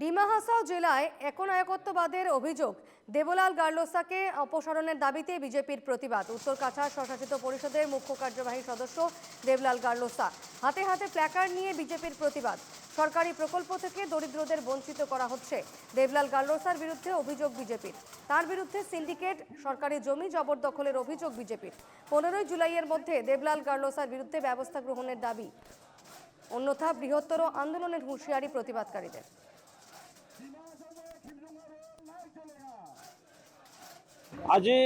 ডিমা হাসাও জেলায় একনায়কত্ববাদের অভিযোগ। দেবলাল গার্লোসাকে অপসারণের দাবিতে বিজেপির প্রতিবাদ। উত্তর কাছাড় স্বশাসিত পরিষদের মুখ্য কার্যবাহী সদস্য দেবলাল গার্লোসা। হাতে হাতে প্ল্যাকার্ড নিয়ে বিজেপির প্রতিবাদ। সরকারি প্রকল্প থেকে দরিদ্রদের বঞ্চিত করা হচ্ছে। দেবলাল গার্লোসার বিরুদ্ধে অভিযোগ বিজেপির। তার বিরুদ্ধে সিন্ডিকেট, সরকারি জমি জবরদখলের অভিযোগ বিজেপির। পনেরোই জুলাইয়ের মধ্যে দেবলাল গার্লোসার বিরুদ্ধে ব্যবস্থা গ্রহণের দাবি। অন্যথা বৃহত্তর আন্দোলনের হুঁশিয়ারি প্রতিবাদকারীদের। আজি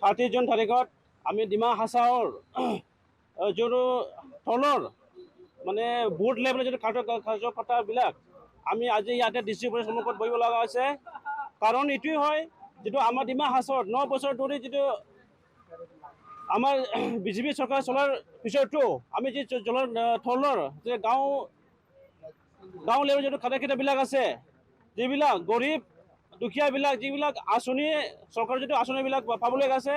থাৰ্টি জুন তাৰিখত আমি ডিমা হাছাওৰ যোনটো তলৰ মানে বুথ লেভেলৰ যিটো কাৰ্য, কাৰ্যকৰ্তাবিলাক, আমি আজি ইয়াতে ডিষ্ট্ৰিক্ট অফিচৰ সন্মুখত বহিব লগা হৈছে। কাৰণ এইটোৱেই হয়, যিটো আমাৰ ডিমা হাছাওত ন বছৰ ধৰি যিটো আমাৰ বিজেপি চৰকাৰ চলাৰ পিছতো আমি যি জলৰ থলৰ যে গাঁও গাঁও লেভেলৰ যিটো কেইটাবিলাক আছে, যিবিলাক গৰীব দুখীয়াবিলাক যিবিলাক আঁচনি চৰকাৰৰ যিটো আঁচনিবিলাক পাবলৈ আছে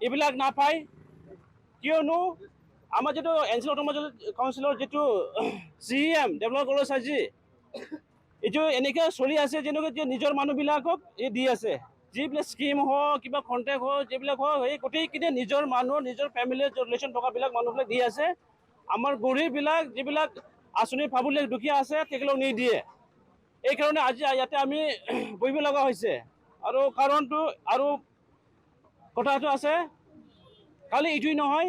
এইবিলাক নাপায়। কিয়নো আমাৰ যিটো এন চি অট'মোবাইল কাউন্সিলৰ যিটো চি এম ডেভেলপ কলেজ এইটো এনেকৈ চলি আছে যেনেকৈ নিজৰ মানুহবিলাকক এই দি আছে। যিবিলাক স্কিম হওক, কিবা কণ্টেক্ট হওক, যিবিলাক হওক, সেই গোটেইখিনি নিজৰ মানুহ নিজৰ ফেমিলিৰ ৰিলেশ্যন থকাবিলাক মানুহবিলাক দি আছে। আমাৰ গৰীববিলাক যিবিলাক আঁচনি পাবলৈ দুখীয়া আছে তেখেতক নিদিয়ে। এইকাৰণে আজি ইয়াতে আমি বহিব লগা হৈছে। আৰু কাৰণটো আৰু কথাটো আছে, খালি এইটোৱেই নহয়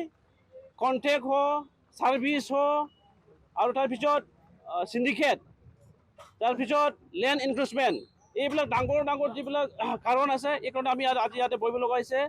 কণ্টেক্ট হওক ছাৰ্ভিচ হওক আৰু তাৰপিছত চিণ্ডিকেট তাৰপিছত লেণ্ড ইনক্ৰোচমেণ্ট এইবিলাক ডাঙৰ ডাঙৰ যিবিলাক কাৰণ আছে, এই কাৰণে আমি আজি ইয়াতে বহিব লগা হৈছে।